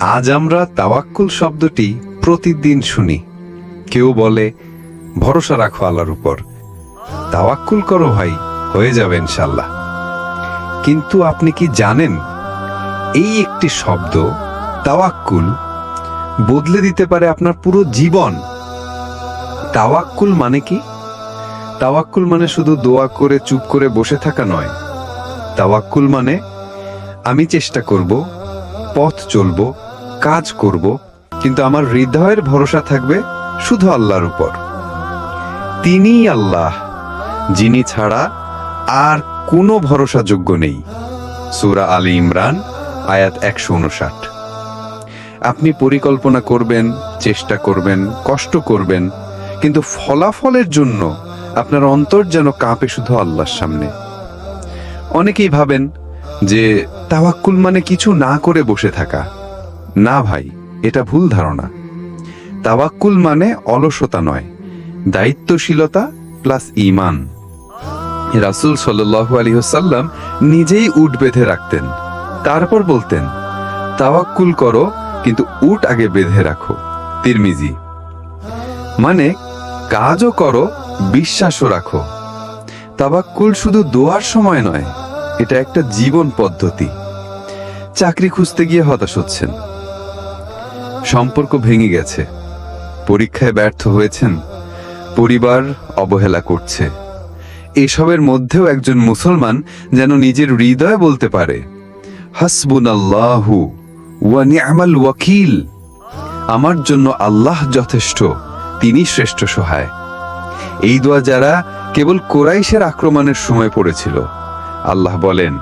আজ আমরা তাওয়াক্কুল শব্দটি প্রতিদিন শুনি। কেউ বলে, ভরসা রাখো আল্লাহর উপর। তাওয়াক্কুল করো ভাই, হয়ে যাবে ইনশাল্লাহ কিন্তু আপনি কি জানেন, এই একটি শব্দ, তাওয়াক্কুল, বদলে দিতে পারে আপনার পুরো জীবন? তাওয়াক্কুল মানে কি? তাওয়াক্কুল মানে শুধু দোয়া করে, চুপ করে বসে থাকা নয়। তাওয়াক্কুল মানে আমি চেষ্টা করব, পথ চলব, কাজ করব, কিন্তু আমার হৃদয়ের ভরসা থাকবে শুধু আল্লাহর উপর। তিনিই আল্লাহ, যিনি ছাড়া আর কোনো ভরসাযোগ্য নেই। সূরা আলী ইমরান, আয়াত একশো উনষাট আপনি পরিকল্পনা করবেন, চেষ্টা করবেন, কষ্ট করবেন, কিন্তু ফলাফলের জন্য আপনার অন্তর যেন কাঁপে শুধু আল্লাহর সামনে। অনেকেই ভাবেন যে তাওয়াক্কুল মানে কিছু না করে বসে থাকা। না ভাই, এটা ভুল ধারণা। তাওয়াক্কুল মানে অলসতা নয়, দায়িত্বশীলতা প্লাস ইমান রাসূল সাল্লাল্লাহু আলাইহি ওয়াসাল্লাম নিজেই উট বেঁধে রাখতেন। তারপর বলতেন, তাওয়াক্কুল করো, কিন্তু উট আগে বেঁধে রাখো। তিরমিজি। মানে কাজও করো, বিশ্বাসও রাখো। তাবাক্কুল শুধু দোয়ার সময় নয় এটা একটা জীবন পদ্ধতি। চাকরি খুঁজতে গিয়ে হতাশ হচ্ছেন। সম্পর্ক ভেঙে গেছে। পরীক্ষায় ব্যর্থ হয়েছেন। পরিবার অবহেলা করছে। এসবের মধ্যেও একজন মুসলমান যেন নিজের হৃদয় বলতে পারে হাসবুন আল্লাহু নি'মাল ওয়াকিল। আমার জন্য আল্লাহ যথেষ্ট, তিনি শ্রেষ্ঠ সহায়। এই দোয়া যারা কেবল কোরাইশের আক্রমণের সময় পড়েছিল আল্লাহ বলেন,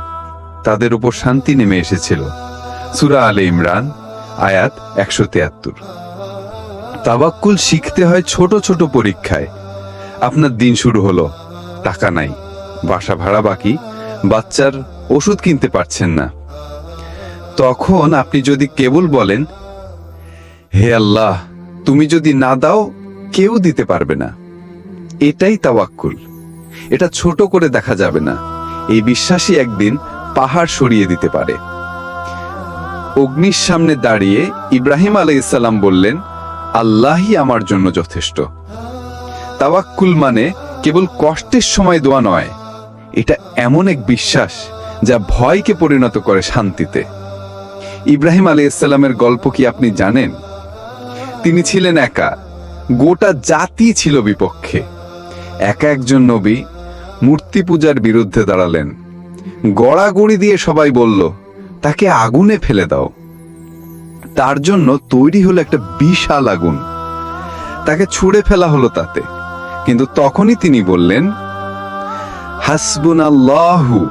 তাদের উপর শান্তি নেমে এসেছিল। সুরা আলে ইমরান, আয়াত একশো তিয়াত্তর। তাবাক্কুল শিখতে হয় ছোট ছোট পরীক্ষায়। আপনার দিন শুরু হলো, টাকা নাই, বাসা ভাড়া বাকি, বাচ্চার ওষুধ কিনতে পারছেন না। তখন আপনি যদি কেবল বলেন, হে আল্লাহ, তুমি যদি না দাও, কেউ দিতে পারবে না। এটাই তাওয়াক্কুল। এটা ছোট করে দেখা যাবে না। এই বিশ্বাসই একদিন পাহাড় সরিয়ে দিতে পারে। অগ্নির সামনে দাঁড়িয়ে ইব্রাহিম আলাইসাল্লাম বললেন, আল্লাহই আমার জন্য যথেষ্ট। তাওয়াক্কুল মানে কেবল কষ্টের সময় দোয়া নয়, এটা এমন এক বিশ্বাস যা ভয়কে পরিণত করে শান্তিতে। ইব্রাহিম আলাইসাল্লামের গল্প কি আপনি জানেন? তিনি ছিলেন একা, গোটা জাতি ছিল বিপক্ষে। একা একজন নবী মূর্তি পূজার বিরুদ্ধে দাঁড়ালেন। গড়াগড়ি দিয়ে সবাই বলল, তাকে আগুনে ফেলে দাও। তার জন্য তৈরি হলো একটা বিশাল আগুন। তাকে ছুঁড়ে ফেলা হলো তাতে। কিন্তু তখনই তিনি বললেন হাসবুন আল্লাহু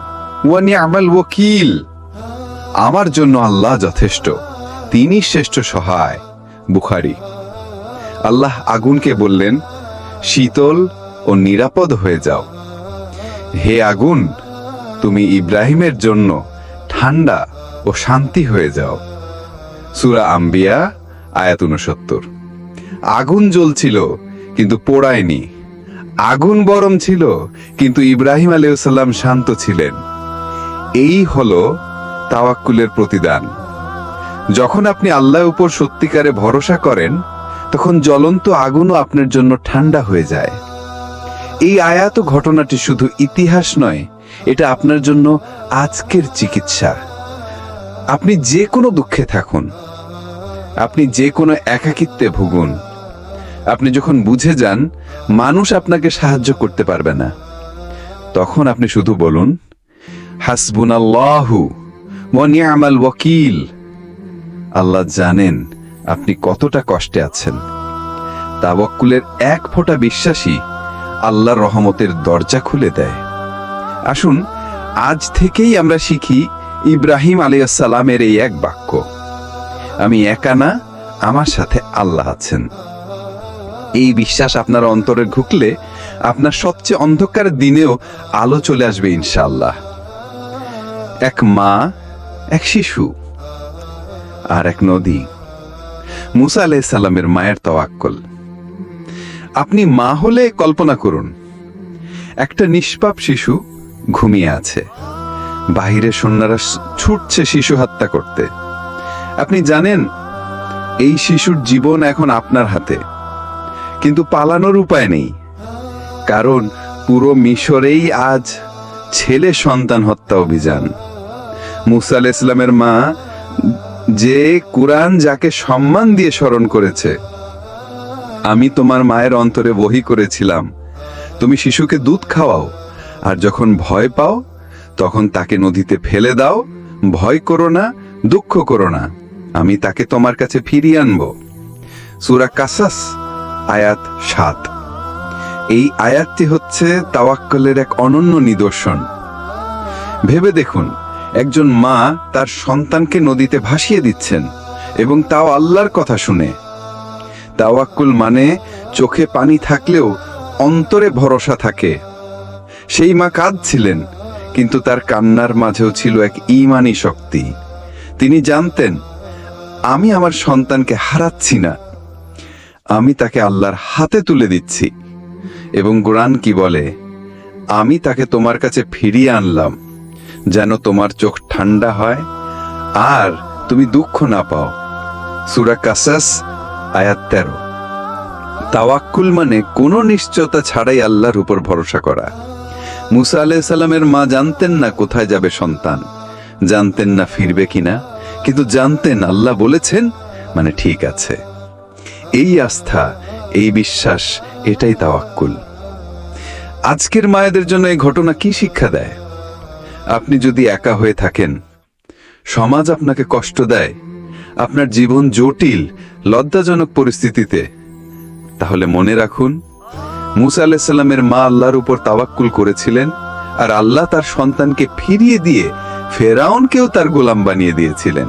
ওয়া নি'মাল ওয়াকিল। আমার জন্য আল্লাহ যথেষ্ট। তিনি শ্রেষ্ঠ সহায়। বুখারি। আল্লাহ আগুনকে বললেন, শীতল ও নিরাপদ হয়ে যাও। হে আগুন, তুমি ইব্রাহিমের জন্য ঠান্ডা ও শান্তি হয়ে যাও। সুরা আম্বিয়া, আয়াত উনসত্তর আগুন জ্বলছিল, কিন্তু পোড়ায়নি। আগুন গরম ছিল, কিন্তু ইব্রাহিম আলাইসাল্লাম শান্ত ছিলেন। এই হলো তাওয়াক্কুলের প্রতিদান। যখন আপনি আল্লাহর উপর সত্যিকারে ভরসা করেন, তখন জ্বলন্ত আগুনও আপনার জন্য ঠান্ডা হয়ে যায়। এই আয়াত ঘটনাটি শুধু ইতিহাস নয়, এটা আপনার জন্য আজকের চিকিৎসা। আপনি যে কোনো দুঃখে থাকুন। আপনি যে কোনো একাকিত্বে ভুগুন। আপনি যখন বুঝে যান, মানুষ আপনাকে সাহায্য করতে পারবে না। তখন আপনি শুধু বলুন, হাসবুনাল্লাহু ওয়া নি'মাল ওয়াকিল। আল্লাহ জানেন আপনি কতটা কষ্টে আছেন। তাওয়াক্কুলের এক ফোঁটা বিশ্বাসী আল্লাহর রহমতের দরজা খুলে দেয়। আসুন, আজ থেকেই আমরা শিখি ইব্রাহিম আলাইসালামের এই এক বাক্য। আমি একা না, আমার সাথে আল্লাহ আছেন। এই বিশ্বাস আপনার অন্তরে ঘুকলে আপনার সবচেয়ে অন্ধকার দিনেও আলো চলে আসবে ইনশাআল্লাহ। এক মা, এক শিশু আর এক নদী। মুসা আলাইসাল্লামের মায়ের তওয়াক্কল। আপনি মা হলে কল্পনা করুন, একটা নিষ্পাপ শিশু ঘুমিয়ে আছে। বাহিরে সন্ন্যারা ছুটছে শিশু হত্যা করতে। আপনি জানেন, এই শিশুর জীবন এখন আপনার হাতে। কিন্তু পালানোর উপায় নেই। কারণ পুরো মিশরেই আজ ছেলে সন্তান হত্যা অভিযান। মুসা ইসলামের মা যে কুরআন যাকে সম্মান দিয়ে স্মরণ করেছে আমি তোমার মায়ের অন্তরে বহি করেছিলাম। তুমি শিশুকে দুধ খাওয়াও, আর যখন ভয় পাও, তখন তাকে নদীতে ফেলে দাও। ভয় করো না, দুঃখ করো না, আমি তাকে তোমার কাছে ফিরিয়ে আনব। সুরা কাসাস, আয়াত সাত। এই আয়াতটি হচ্ছে তাওয়াক্কলের এক অনন্য নিদর্শন। ভেবে দেখুন, একজন মা তার সন্তানকে নদীতে ভাসিয়ে দিচ্ছেন এবং তাও আল্লাহর কথা শুনে। তাওয়াক্কুল মানে চোখে পানি থাকলেও অন্তরে ভরসা থাকে। সেই মা কাঁদছিলেন, কিন্তু তার কান্নার মাঝেও ছিল এক ইমানি শক্তি। তিনি জানতেন, আমি আমার সন্তানকে হারাচ্ছি না। আমি তাকে আল্লাহর হাতে তুলে দিচ্ছি। এবং কোরআন কি বলে, আমি তাকে তোমার কাছে ফিরিয়ে আনলাম, যেন তোমার চোখ ঠান্ডা হয় আর তুমি দুঃখ না পাও। সুরা কাসাস আয়াত তেরো। তাওয়াক্কুল মানে কোনো নিশ্চয়তা ছাড়াই আল্লাহর উপর ভরসা করা। মুসা আলাইহিস সালামের মা জানতেন না কোথায় যাবে সন্তান। জানতেন না ফিরবে কিনা, কিন্তু জানতেন আল্লাহ বলেছেন মানে ঠিক আছে। এই আস্থা, এই বিশ্বাস, এটাই তাওয়াক্কুল। আজকের মায়েদের জন্য এই ঘটনা কি শিক্ষা দেয়? আপনি যদি একা হয়ে থাকেন, সমাজ আপনাকে কষ্ট দেয়, আপনার জীবন জটিল লজ্জাজনক পরিস্থিতিতে। তাহলে মনে রাখুন, মুসা আলাহিসাল্লামের মা আল্লাহর উপর তাওয়াক্কুল করেছিলেন আর আল্লাহ তার সন্তানকে ফিরিয়ে দিয়ে ফেরাউনকেও তার গোলাম বানিয়ে দিয়েছিলেন।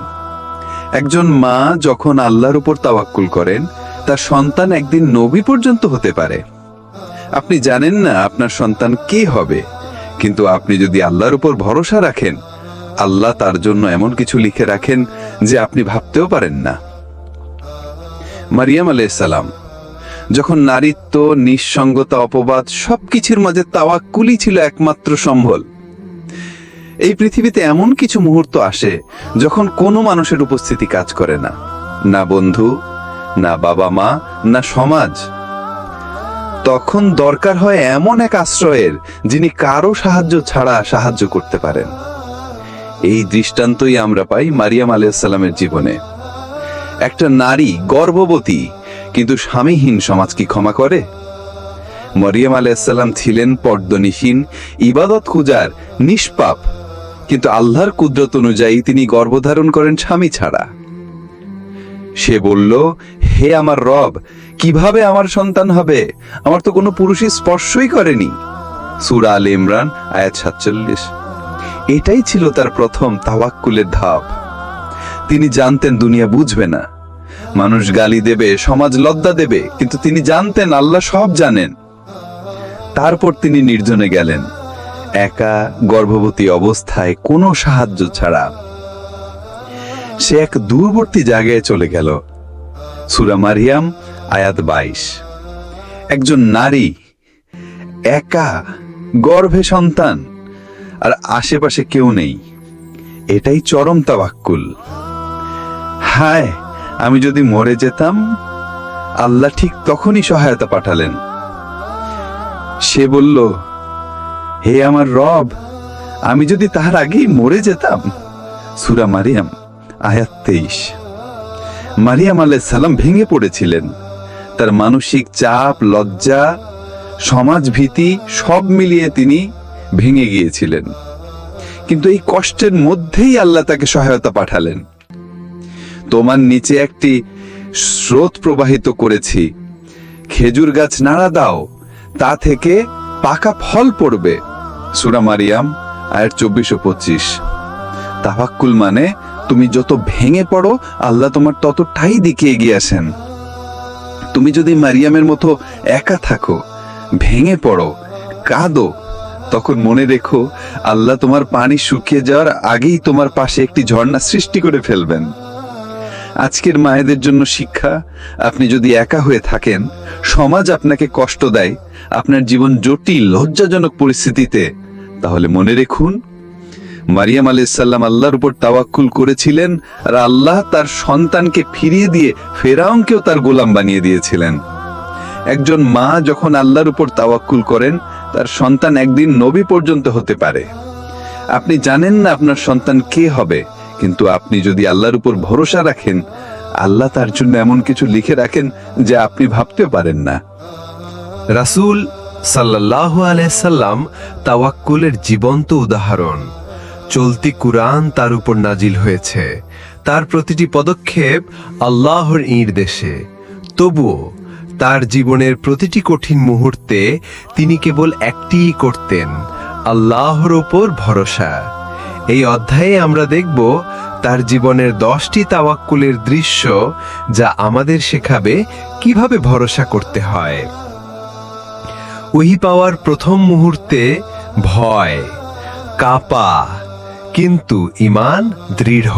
একজন মা যখন আল্লাহর উপর তাওয়াক্কুল করেন, তার সন্তান একদিন নবী পর্যন্ত হতে পারে। আপনি জানেন না আপনার সন্তান কে হবে, কিন্তু আপনি যদি আল্লাহর উপর ভরসা রাখেন, আল্লাহ তার জন্য এমন কিছু লিখে রাখেন যে আপনি ভাবতেও পারেন না। মারিয়াম আলাইসালাম যখন নারীত্ব, নিঃসঙ্গতা, অপবাদ সবকিছুর মাঝে তাওয়াক্কুলই ছিল একমাত্র সম্বল। এই পৃথিবীতে এমন কিছু মুহূর্ত আসে যখন কোনো মানুষের উপস্থিতি কাজ করে না। না বন্ধু, না বাবা মা না সমাজ। তখন দরকার হয় এমন এক আশ্রয়ের যিনি কারও সাহায্য ছাড়া সাহায্য করতে পারেন। এই দৃষ্টান্তই আমরা পাই মারিয়াম আলাইসাল্লামের জীবনে। একটা নারী গর্ভবতী, কিন্তু স্বামীহীন সমাজ কি ক্ষমা করে? মরিয়ম আলাইসাল্লাম ছিলেন পর্দনিহীন, ইবাদত খুজার নিষ্পাপ, কিন্তু আল্লাহর কুদরত অনুযায়ী তিনি গর্ভধারণ করেন স্বামী ছাড়া। সে বলল, হে আমার রব, কীভাবে আমার সন্তান হবে? আমার তো কোনো পুরুষই স্পর্শই করেনি। সুরা আল ইমরান, আয়াত সাতচল্লিশ। এটাই ছিল তার প্রথম তাওয়াক্কুলের ধাপ। তিনি জানতেন দুনিয়া বুঝবে না। মানুষ গালি দেবে, সমাজ লজ্জা দেবে, কিন্তু তিনি জানতেন, আল্লাহ সব জানেন। তারপর তিনি নির্জনে গেলেন। একা গর্ভবতী অবস্থায় কোনো সাহায্য ছাড়া। সে এক দূরবর্তী জায়গায় চলে গেল। সুরা মারিয়াম, আয়াত বাইশ। একজন নারী, একা, গর্ভে সন্তান, আর আশেপাশে কেউ নেই। এটাই চরম তাওয়াক্কুল। হায়, আমি যদি মরে যেতাম, আল্লাহ ঠিক তখনই সহায়তা পাঠালেন। সে বলল, হে আমার রব, আমি যদি তাহার আগেই মরে যেতাম, সুরা মারিয়াম, আয়াত তেইশ। মারিয়াম আলাইহিস সালাম ভেঙে পড়েছিলেন। তার মানসিক চাপ, লজ্জা সমাজ ভীতি সব মিলিয়ে তিনি ভেঙে গিয়েছিলেন। কিন্তু এই কষ্টের মধ্যেই আল্লাহ তাকে সহায়তা পাঠালেন। তোমার নিচে একটি স্রোত প্রবাহিত করেছি। খেজুর গাছ নাড়া দাও, তা থেকে পাকা ফল পড়বে। সুরা মারিয়াম আয়ের চব্বিশ ও পঁচিশ। তাওয়াক্কুল মানে তুমি যত ভেঙে পড়ো, আল্লাহ তোমার ততটাই দিকে এগিয়ে আসেন। তুমি যদি মারিয়ামের মতো একা থাকো, ভেঙে পড়ো, কাঁদো, তখন মনে রেখো, আল্লাহ তোমার পানি শুকিয়ে যাওয়ার আগেই তোমার পাশে একটি ঝর্ণা সৃষ্টি করে ফেলবেন। আজকের মায়েদের জন্য শিক্ষা, আপনি যদি একা হয়ে থাকেন, সমাজ আপনাকে কষ্ট দেয়, আপনার জীবন জটিল, লজ্জাজনক পরিস্থিতিতে, তাহলে মনে রেখুন, মারিয়াম আলাইসাল্লাম আল্লাহর উপর তাওয়াক্কুল করেছিলেন আর আল্লাহ তার সন্তানকে ফিরিয়ে দিয়ে ফেরাউনকেও তার গোলাম বানিয়ে দিয়েছিলেন। একজন মা যখন আল্লাহর উপর তাওয়াক্কুল করেন, তার সন্তান একদিন নবী পর্যন্ত হতে পারে। আপনি জানেন না আপনার সন্তান কে হবে কিন্তু আপনি যদি আল্লাহর উপর ভরসা রাখেন, আল্লাহ তার জন্য এমন কিছু লিখে রাখেন যা আপনি ভাবতে পারেন না। রাসূল সাল্লাহ আলাইসাল্লাম তাওয়াক্কুলের জীবন্ত উদাহরণ, চলতি কুরআন তার উপর নাজিল হয়েছে। তার প্রতিটি পদক্ষেপ আল্লাহর নির্দেশে। তবুও তার জীবনের প্রতিটি কঠিন মুহূর্তে তিনি কেবল একটিই করতেন, আল্লাহর ওপর ভরসা। এই অধ্যায়ে আমরা দেখব তার জীবনের দশটি তাওয়াক্কুলের দৃশ্য যা আমাদের শেখাবে কীভাবে ভরসা করতে হয়। ওহি পাওয়ার প্রথম মুহূর্তে ভয়, কাপা, কিন্তু ইমান দৃঢ়।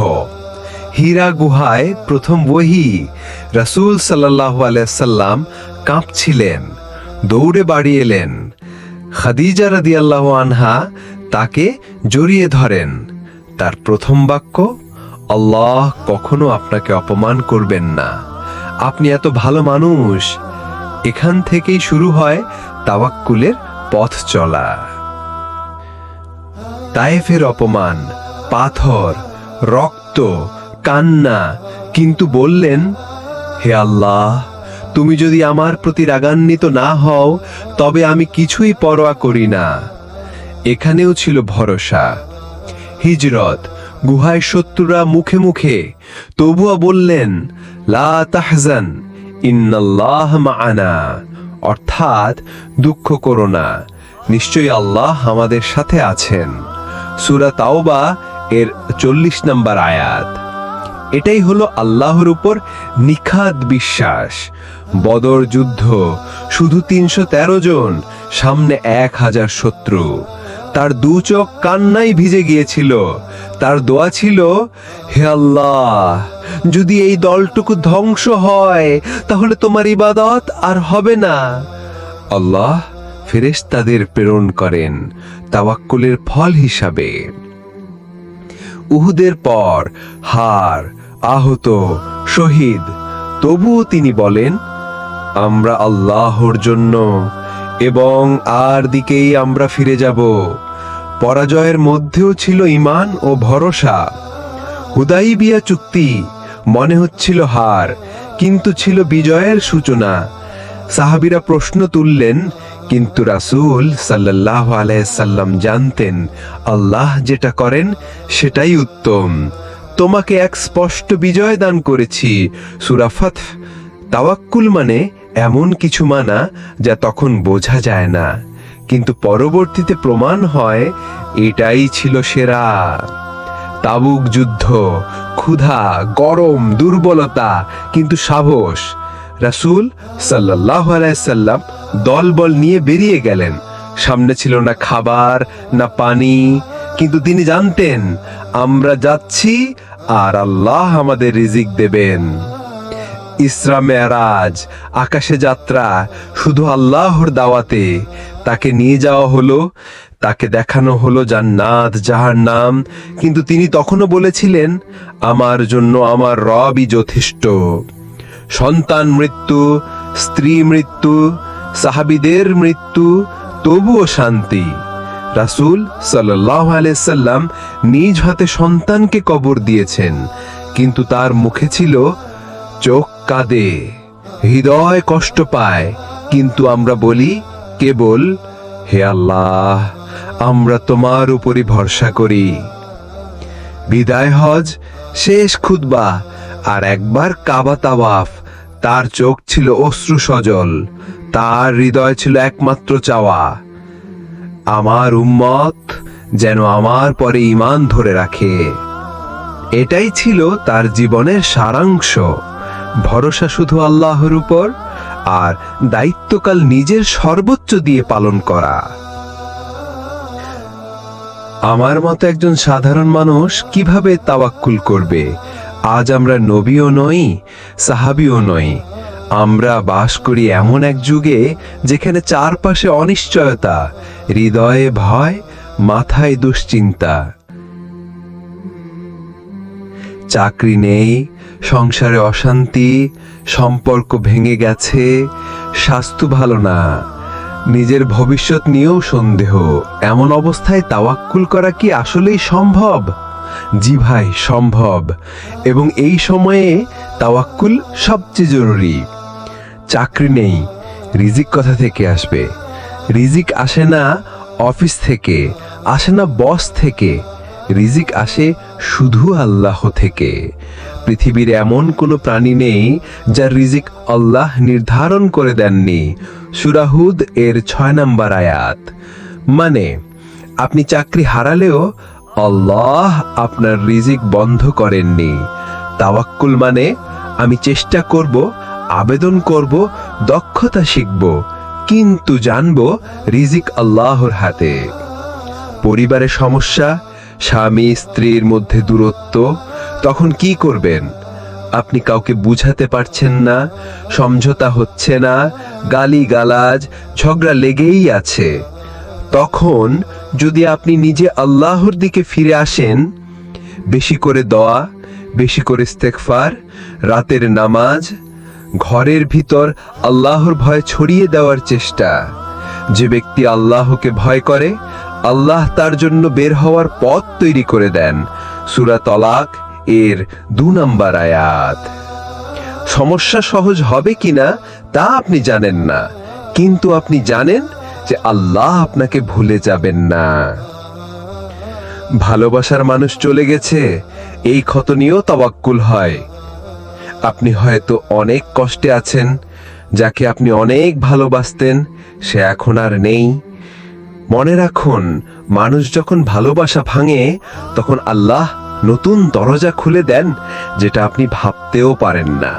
হীরা গুহায় প্রথম ওহি, রাসূল সাল্লাল্লাহু আলাইসাল্লাম কাঁপছিলেন, দৌড়ে বাড়ি এলেন। খাদিজা রাদিয়াল্লাহু আনহা তাকে জড়িয়ে ধরেন। তার প্রথম বাক্য আল্লাহ কখনো আপনাকে অপমান করবেন না। আপনি এত ভালো মানুষ। এখান থেকেই শুরু হয় তাওয়াক্কুলের পথ চলা। তায়েফের অপমান, পাথর, রক্ত, কান্না, কিন্তু বললেন, হে আল্লাহ, তুমি যদি আমার প্রতি রাগান্বিত না হও, তবে আমি কিছুই পরোয়া করি না। এখানেও ছিল ভরসা। হিজরত গুহায় শত্রুরা মুখে মুখে তবুও বললেন, লা অর্থাৎ, দুঃখ করো না, নিশ্চয়ই আল্লাহ আমাদের সাথে আছেন। সুরা তাওবা এর চল্লিশ নম্বর আয়াত। এটাই হলো আল্লাহর উপর নিখাদ বিশ্বাস। বদর যুদ্ধ, শুধু তিনশো তেরো জন, সামনে এক হাজার শত্রু। তার দু চোখ কান্নায় ভিজে গিয়েছিল। তার দোয়া ছিল, হে আল্লাহ, যদি এই দলটুকু ধ্বংস হয়, তাহলে তোমার ইবাদত আর হবে না। আল্লাহ ফেরেশতাদের প্রেরণ করেন তাওয়াক্কুলের ফল হিসাবে। উহুদের পর হার, আহত, শহীদ, তবুও তিনি বলেন, আমরা আল্লাহর জন্য এবং আর দিকেই আমরা ফিরে যাব। পরাজয়ের মধ্যেও ছিল ইমান ও ভরসা। হুদাইবিয়া চুক্তি মনে হচ্ছিল হার, কিন্তু ছিল বিজয়ের সূচনা। সাহাবিরা প্রশ্ন তুললেন, কিন্তু রাসূল সাল্লাল্লাহু আলাইসাল্লাম জানতেন, আল্লাহ যেটা করেন সেটাই উত্তম। তোমাকে এক স্পষ্ট বিজয় দান করেছি। সুরাফাত তাওয়াক্কুল মানে এমন কিছু মানা যা তখন বোঝা যায় না। কিন্তু পরবর্তীতে প্রমাণ হয়, এটাই ছিল সেরা। তাবুক যুদ্ধ, ক্ষুধা, গরম, দুর্বলতা, কিন্তু সাহস। রাসূল সাল্লাল্লাহু আলাইসাল্লাম দলবল নিয়ে বেরিয়ে গেলেন। সামনে ছিল না খাবার, না পানি, কিন্তু তিনি জানতেন, আমরা যাচ্ছি আর আল্লাহ আমাদের রিজিক দেবেন। ইসরা মেয়ারাজ আকাশে যাত্রা, শুধু আল্লাহর দাওয়াতে তাকে নিয়ে যাওয়া হলো, তাকে দেখানো হলো জান্নাত যাহার নাম কিন্তু তিনি তখনও বলেছিলেন, আমার জন্য আমার রবই যথেষ্ট। সন্তান মৃত্যু, স্ত্রী মৃত্যু, সাহাবিদের মৃত্যু, তবুও শান্তি। রাসুল সাল্লাল্লাহু আলাইসাল্লাম নিজ হাতে সন্তানকে কবর দিয়েছেন, কিন্তু তার মুখে ছিল চোখ কাঁদে। হৃদয় কষ্ট পায়, কিন্তু আমরা বলি, কেবল, হে আল্লাহ, আমরা তোমার উপরই ভরসা করি। বিদায় হজ, শেষ খুতবা, আর একবার কাবা তাওয়াফ। তার চোখ ছিল অশ্রু সজল, তার হৃদয় ছিল একমাত্র চাওয়া। আমার উম্মত যেন আমার পরে ইমান ধরে রাখে। এটাই ছিল তার জীবনের সারাংশ। ভরসা শুধু আল্লাহর উপর আর দায়িত্বকাল নিজের সর্বোচ্চ দিয়ে পালন করা। আমার মতো একজন সাধারণ মানুষ কীভাবে তাওয়াক্কুল করবে? আজ আমরা নবীও নই, সাহাবিও নই। আমরা বাস করি এমন এক যুগে যেখানে চারপাশে অনিশ্চয়তা, হৃদয়ে ভয়, মাথায় দুশ্চিন্তা। চাকরি নেই সংসারে অশান্তি, সম্পর্ক ভেঙে গেছে, স্বাস্থ্য ভালো না। নিজের ভবিষ্যৎ নিয়েও সন্দেহ। এমন অবস্থায় তাওয়াক্কুল করা কি আসলেই সম্ভব? জি ভাই, সম্ভব। এবং এই সময়ে তাওয়াক্কুল সবচেয়ে জরুরি। চাকরি নেই, রিজিক কথা থেকে আসবে? রিজিক আসে না অফিস থেকে, আসে না বস থেকে। রিজিক আসে শুধু আল্লাহ থেকে। পৃথিবীর এমন কোনো প্রাণী নেই যার রিজিক আল্লাহ নির্ধারণ করে দেননি। সুরাহুদ এর ছয় নম্বর আয়াত। মানে আপনি চাকরি হারালেও আল্লাহ আপনার রিজিক বন্ধ করেননি। তাওয়াক্কুল মানে আমি চেষ্টা করব, আবেদন করব, দক্ষতা শিখব, কিন্তু জানব রিজিক আল্লাহর হাতে। পরিবারে সমস্যা, স্বামী, স্ত্রীর মধ্যে দূরত্ব তখন কি করবেন? আপনি কাউকে বুঝাতে পারছেন না, সমঝোতা হচ্ছে না গালি গালাজ ঝগড়া লেগেই আছে। তখন যদি আপনি নিজে আল্লাহর দিকে ফিরে আসেন, বেশি করে দোয়া, বেশি করে ইস্তেগফার, রাতের নামাজ, ঘরের ভিতর আল্লাহর ভয় ছড়িয়ে দেওয়ার চেষ্টা। যে ব্যক্তি আল্লাহকে ভয় করে, আল্লাহ তার জন্য বের হওয়ার পথ তৈরি করে দেন। সূরা তলাক এর দু নম্বর আয়াত। সমস্যা সহজ হবে কিনা তা আপনি জানেন না, কিন্তু আপনি জানেন যে আল্লাহ আপনাকে ভুলে যাবেন না। ভালোবাসার মানুষ চলে গেছে, এই ক্ষত নিয়েও তাওয়াক্কুল হয়। আপনি হয়তো অনেক কষ্টে আছেন, যাকে আপনি অনেক ভালোবাসতেন, সে এখন আর নেই। মনে রাখুন, মানুষ যখন ভালোবাসা ভাঙে, তখন আল্লাহ নতুন দরজা খুলে দেন, যেটা আপনি ভাবতেও পারেন না।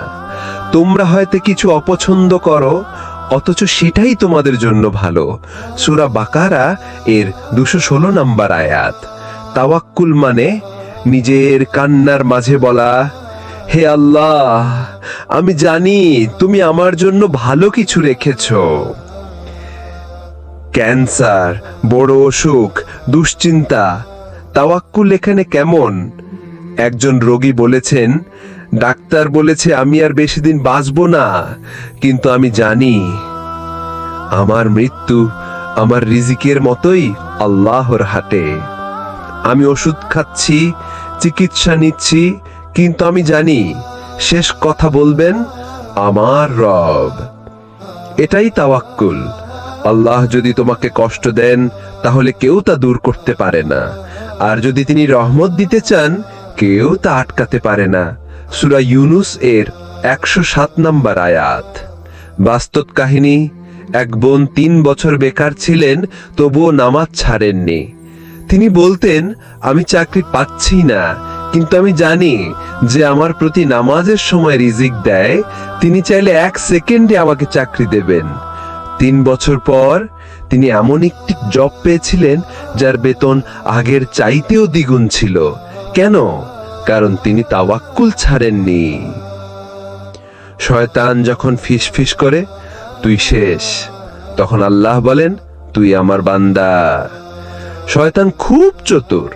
তোমরা হয়তো কিছু অপছন্দ করো, অথচ সেটাই তোমাদের জন্য ভালো। সুরা বাকারা এর দুশো ষোলো নম্বর আয়াত। তাওয়াক্কুল মানে নিজের কান্নার মাঝে বলা, হে আল্লাহ, আমি জানি তুমি আমার জন্য ভালো কিছু রেখেছ। ক্যান্সার, বড় অসুখ, দুশ্চিন্তা তাওয়াক্কুল এখানে কেমন? একজন রোগী বলেছেন, ডাক্তার বলেছে আমি আর বেশি দিন বাঁচব না, কিন্তু আমি জানি আমার মৃত্যু আমার রিজিকের মতোই আল্লাহর হাতে। আমি ওষুধ খাচ্ছি, চিকিৎসা নিচ্ছি, কিন্তু আমি জানি শেষ কথা বলবেন আমার রব। এটাই তাওয়াক্কুল। আল্লাহ যদি তোমাকে কষ্ট দেন, তাহলে কেউ তা দূর করতে পারে না। আর যদি তিনি রহমত দিতে চান, কেউ তা আটকাতে পারে না। সুরা ইউনুস এর একশো সাত নম্বর আয়াত। বাস্তব কাহিনী, এক বোন তিন বছর বেকার ছিলেন, তবুও নামাজ ছাড়েননি। তিনি বলতেন, আমি চাকরি পাচ্ছি না, কিন্তু আমি জানি যে আমার প্রতি নামাজের সময় রিজিক দেয়। তিনি চাইলে এক সেকেন্ডে আমাকে চাকরি দেবেন। তিন বছর পর তিনি এমন একটি জব পেয়েছিলেন যার বেতন আগের চাইতেও দ্বিগুণ ছিল। কেন? কারণ তিনি তাওয়াক্কুল ছাড়েননি। শয়তান যখন ফিস ফিস করে, তুই শেষ। তখন আল্লাহ বলেন, তুই আমার বান্দা। শয়তান খুব চতুর।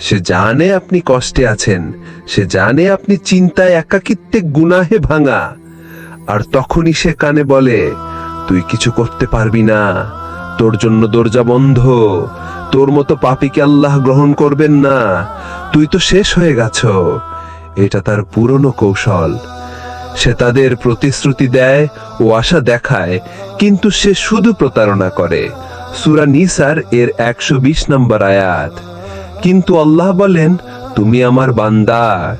সে জানে আপনি কষ্টে আছেন। সে জানে আপনি চিন্তায় একাকিত্বে গুনাহে ভাঙা। আর তখনই সে কানে বলে, তুই কিছু করতে পারবি না। তোর জন্য দরজা বন্ধ। তোর মতো পাপিকে আল্লাহ গ্রহণ করবেন না। তুই তো শেষ হয়ে গেছ। এটা তার পুরনো কৌশল। সে তাদের প্রতিশ্রুতি দেয় ও আশা দেখায়, কিন্তু সে শুধু প্রতারণা করে। সুরা নিসার এর একশো বিশ নম্বর আয়াত। কিন্তু আল্লাহ বলেন, তুমি আমার বান্দা।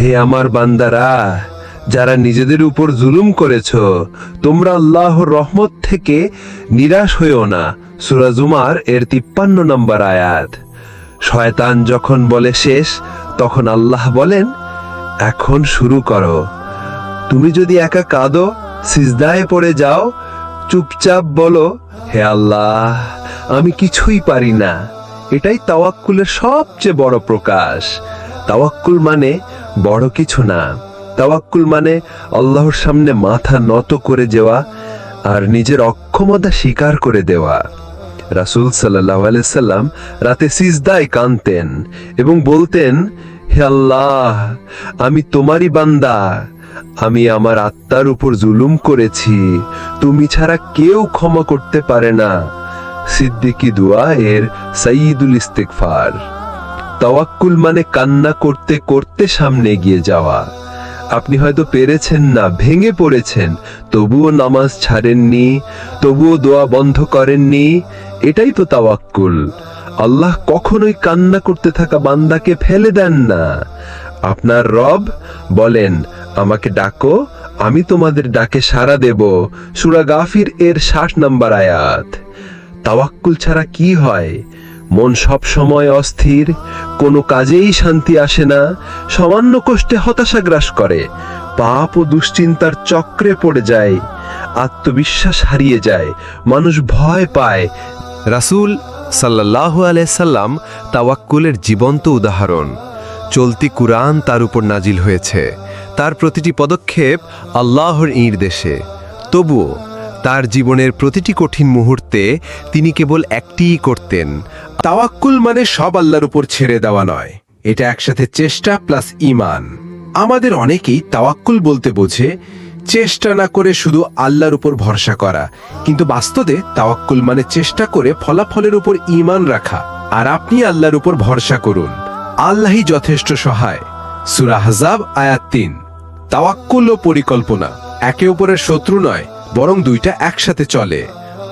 হে আমার বান্দারা যারা নিজেদের উপর জুলুম করেছ, তোমরা আল্লাহর রহমত থেকে নিরাশ হইও না। সুরা জুমার এর তিপ্পান্ন নম্বর আয়াত। শয়তান যখন বলে শেষ, তখন আল্লাহ বলেন, এখন শুরু করো। তুমি যদি একা কাঁদো, সিজদায় পড়ে যাও, চুপচাপ বলো, হে আল্লাহ, আমি কিছুই পারি না। এটাই তাওয়াক্কুলের সবচেয়ে বড় প্রকাশ। তাওয়াক্কুল মানে বড় কিছু না। তাওয়াক্কুল মানে আল্লাহর সামনে মাথা নত করে যাওয়া আর নিজের অক্ষমতা স্বীকার করে দেওয়া। রাসূল সাল্লাম রাতে সিজদায় কাঁদতেন এবং বলতেন, হে আল্লাহ, আমি তোমারই বান্দা, আমি আমার আত্মার উপর জুলুম করেছি, তুমি ছাড়া কেউ ক্ষমা করতে পারে না। সিদ্দিকি দুয়া এর সাইয়দুল ইস্তেকফার তাওয়াক্কুল মানে কান্না করতে করতে সামনে এগিয়ে যাওয়া। আপনি হয়তো পেরেছেন না, ভেঙে পড়েছেন। তবুও নামাজ ছাড়েননি, তবুও দোয়া বন্ধ করেননি। এটাই তো তাওয়াক্কুল। আল্লাহ কখনোই কান্না করতে থাকা বান্দাকে ফেলে দেন না। আপনার রব বলেন, আমাকে ডাকো, আমি তোমাদের ডাকে সাড়া দেব। সুরা গাফির এর ষাট নম্বর আয়াত। তাওয়াক্কুল ছাড়া কি হয়? মন সব সময় অস্থির, কোনো কাজেই শান্তি আসে না, সামান্য কষ্টে হতাশা গ্রাস করে, পাপ ও দুশ্চিন্তার চক্রে পড়ে যায়, আত্মবিশ্বাস হারিয়ে যায়, মানুষ ভয় পায়। রাসূল সাল্লাল্লাহু আলাইসাল্লাম তাওয়াক্কুলের জীবন্ত উদাহরণ, চলতি কুরআন তার উপর নাজিল হয়েছে, তার প্রতিটি পদক্ষেপ আল্লাহর নির্দেশে তবুও তার জীবনের প্রতিটি কঠিন মুহূর্তে তিনি কেবল একটিই করতেন। তাওয়াক্কুল মানে সব আল্লাহর উপর ছেড়ে দেওয়া নয়। এটা একসাথে চেষ্টা প্লাস ইমান আমাদের অনেকেই তাওয়াক্কুল বলতে বোঝে, চেষ্টা না করে শুধু আল্লাহর উপর ভরসা করা। কিন্তু বাস্তবে তাওয়াক্কুল মানে চেষ্টা করে ফলাফলের উপর ইমান রাখা। আর আপনি আল্লাহর উপর ভরসা করুন। আল্লাহই যথেষ্ট সহায়। সুরা হাজাব আয়াত তিন। তাওয়াক্কুল ও পরিকল্পনা। একে অপরের শত্রু নয় বরং দুইটা একসাথে চলে।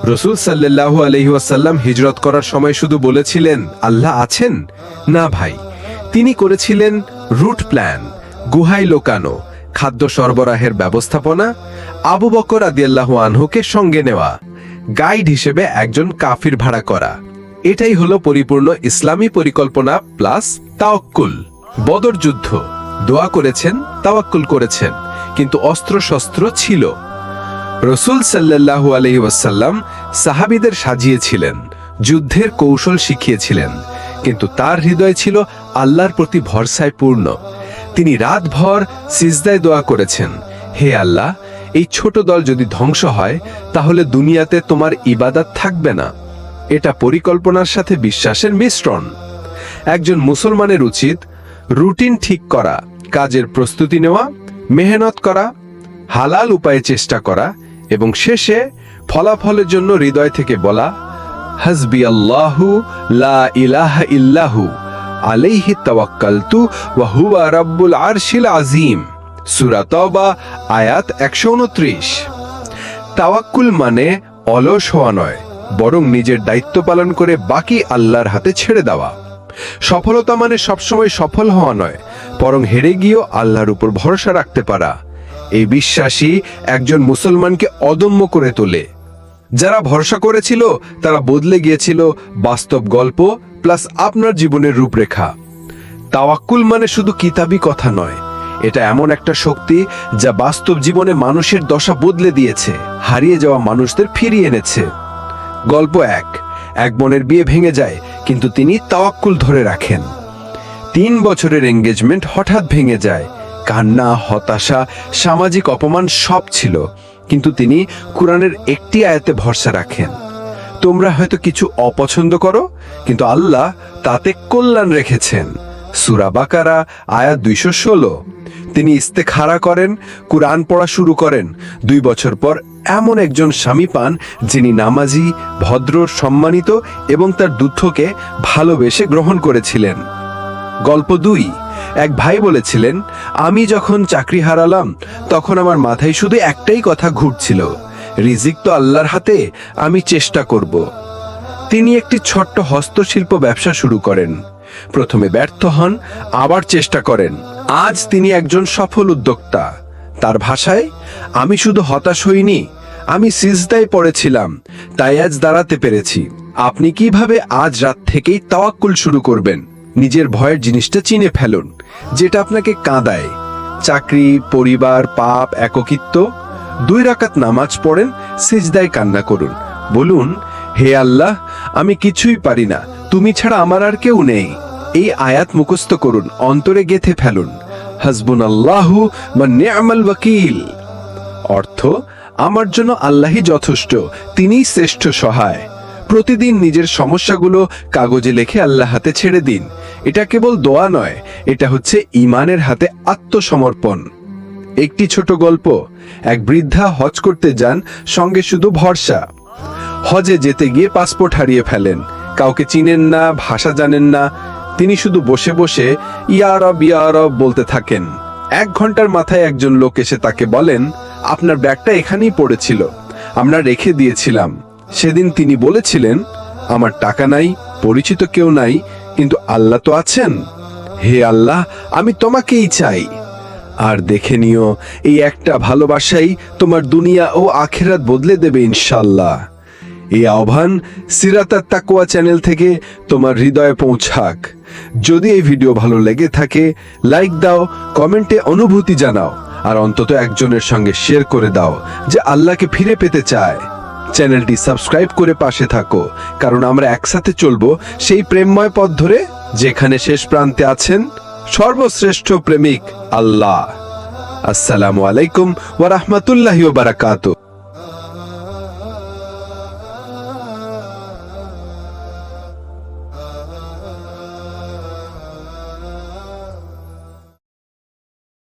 রসুল সাল্লাল্লাহু আলহি ওয়াসাল্লাম হিজরত করার সময় শুধু বলেছিলেন, আল্লাহ আছেন? না ভাই। তিনি করেছিলেন রুট প্ল্যান, গুহায় লোকানো, খাদ্য সরবরাহের ব্যবস্থাপনা, আবু বকর আদিয়াল্লাহু আনহুকে সঙ্গে নেওয়া, গাইড হিসেবে একজন কাফির ভাড়া করা। এটাই হলো পরিপূর্ণ ইসলামী পরিকল্পনা প্লাস তাওয়াক্কুল। বদর যুদ্ধ। দোয়া করেছেন, তাওয়াক্কুল করেছেন, কিন্তু অস্ত্র শস্ত্র ছিল। রসুল সাল্লাল্লাহু আলহি ওয়াসাল্লাম সাহাবিদের সাজিয়েছিলেন, যুদ্ধের কৌশল শিখিয়েছিলেন। কিন্তু তার হৃদয় ছিল আল্লাহর প্রতি ভরসায় পূর্ণ তিনি রাতভর সিজদায় দোয়া করেছেন, হে আল্লাহ, এই ছোট দল যদি ধ্বংস হয়, তাহলে দুনিয়াতে তোমার ইবাদত থাকবে না। এটা পরিকল্পনার সাথে বিশ্বাসের মিশ্রণ। একজন মুসলমানের উচিত রুটিন ঠিক করা, কাজের প্রস্তুতি নেওয়া, মেহনত করা, হালাল উপায়ে চেষ্টা করা এবং শেষে ফলাফলের জন্য হৃদয় থেকে বলা, হাসবি আল্লাহু লা ইলাহা ইল্লাহু, আলাইহি তাওয়াক্কালতু ওয়া হুয়া রাব্বুল আরশিল আযীম। সূরা তওবা, আয়াত 129 তাওয়াক্কুল মানে অলস হওয়া নয়, বরং নিজের দায়িত্ব পালন করে বাকি আল্লাহর হাতে ছেড়ে দেওয়া। সফলতা মানে সবসময় সফল হওয়া নয়, বরং হেরে গিয়েও আল্লাহর উপর ভরসা রাখতে পারা। এই বিশ্বাসী একজন মুসলমানকে অদম্য করে তোলে। যারা ভরসা করেছিল, তারা বদলে গিয়েছিল বাস্তব গল্প প্লাস আপনার জীবনের রূপরেখা। তাওয়াক্কুল মানে শুধু কিতাবি কথা নয়, এটা এমন একটা শক্তি যা বাস্তব জীবনে মানুষের দশা বদলে দিয়েছে, হারিয়ে যাওয়া মানুষদের ফিরিয়ে এনেছে। গল্প এক এক বোনের বিয়ে ভেঙে যায়, কিন্তু তিনি তাওয়াক্কুল ধরে রাখেন। তিন বছরের এঙ্গেজমেন্ট হঠাৎ ভেঙে যায় কান্না, হতাশা, সামাজিক অপমান সব ছিল। কিন্তু তিনি কোরআনের একটি আয়াতে ভরসা রাখেন। তোমরা হয়তো কিছু অপছন্দ করো, কিন্তু আল্লাহ তাতে কল্যাণ রেখেছেন। সুরা বাকারা, আয়াত দুইশো ষোলো। তিনি ইস্তেখারা করেন, কুরআন পড়া শুরু করেন। দুই বছর পর এমন একজন স্বামী পান, যিনি নামাজি, ভদ্র, সম্মানিত এবং তার দুঃখকে ভালোবেসে গ্রহণ করেছিলেন। গল্প দুই এক ভাই বলেছিলেন, আমি যখন চাকরি হারালাম, তখন আমার মাথায় শুধু একটাই কথা ঘুরছিল, রিজিক তো আল্লাহর হাতে, আমি চেষ্টা করব। তিনি একটি ছোট্ট হস্তশিল্প ব্যবসা শুরু করেন। প্রথমে ব্যর্থ হন, আবার চেষ্টা করেন। আজ তিনি একজন সফল উদ্যোক্তা। তার ভাষায়, আমি শুধু হতাশ হইনি, আমি সিজদায় পড়েছিলাম, তাই আজ দাঁড়াতে পেরেছি। আপনি কীভাবে আজ রাত থেকেই তাওয়াক্কুল শুরু করবেন? নিজের ভয়ের জিনিসটা চিনে ফেলুন, যেটা আপনাকে কাঁদায়। চাকরি, পরিবার, পাপ, এককিত্ব, দুই রাকাত নামাজ পড়েন, সিজদায় কান্না করুন। বলুন, হে আল্লাহ, আমি কিছুই পারি না, তুমি ছাড়া আমার আর কেউ নেই। এই আয়াত মুখস্থ করুন, অন্তরে গেথে ফেলুন। হাসবুন আল্লাহু নেয়ামাল ওয়াকিল। অর্থ, আমার জন্য আল্লাহই যথেষ্ট, তিনিই শ্রেষ্ঠ সহায়। প্রতিদিন নিজের সমস্যাগুলো কাগজে লিখে আল্লাহ হাতে ছেড়ে দিন। এটা কেবল দোয়া নয়, এটা হচ্ছে ইমানের হাতে আত্মসমর্পণ। একটি ছোট গল্প, এক বৃদ্ধা হজ করতে যান, সঙ্গে শুধু ভরসা। হজে যেতে গিয়ে পাসপোর্ট হারিয়ে ফেলেন, কাউকে চিনেন না, ভাষা জানেন না, তিনি শুধু বসে বসে ইয়ারব ইয়ারব বলতে থাকেন। এক ঘণ্টার মাথায় একজন লোক এসে তাকে বলেন, আপনার ব্যাগটা এখানেই পড়েছিল, আমরা রেখে দিয়েছিলাম। সেদিন তিনি বলেছিলেন, আমার টাকা নাই, পরিচিত কেউ নাই, কিন্তু আল্লাহ তো আছেন। হে আল্লাহ, আমি তোমাকেই চাই। আর দেখে নিও, এই একটা ভালোবাসাই তোমার দুনিয়া ও আখেরাত বদলে দেবে ইনশাল্লাহ এই আহ্বান সিরাতার তাকুয়া চ্যানেল থেকে তোমার হৃদয়ে পৌঁছাক। যদি এই ভিডিও ভালো লেগে থাকে, লাইক দাও, কমেন্টে অনুভূতি জানাও, আর অন্তত একজনের সঙ্গে শেয়ার করে দাও, যে আল্লাহকে ফিরে পেতে চায়। চ্যানেলটি সাবস্ক্রাইব করে পাশে থাকো, কারণ আমরা একসাথে চলবো সেই প্রেমময় পথ ধরে যেখানে শেষ প্রান্তে আছেন সর্বশ্রেষ্ঠ প্রেমিক আল্লাহ। আসসালামু আলাইকুম ওয়া বারাকাতুহু।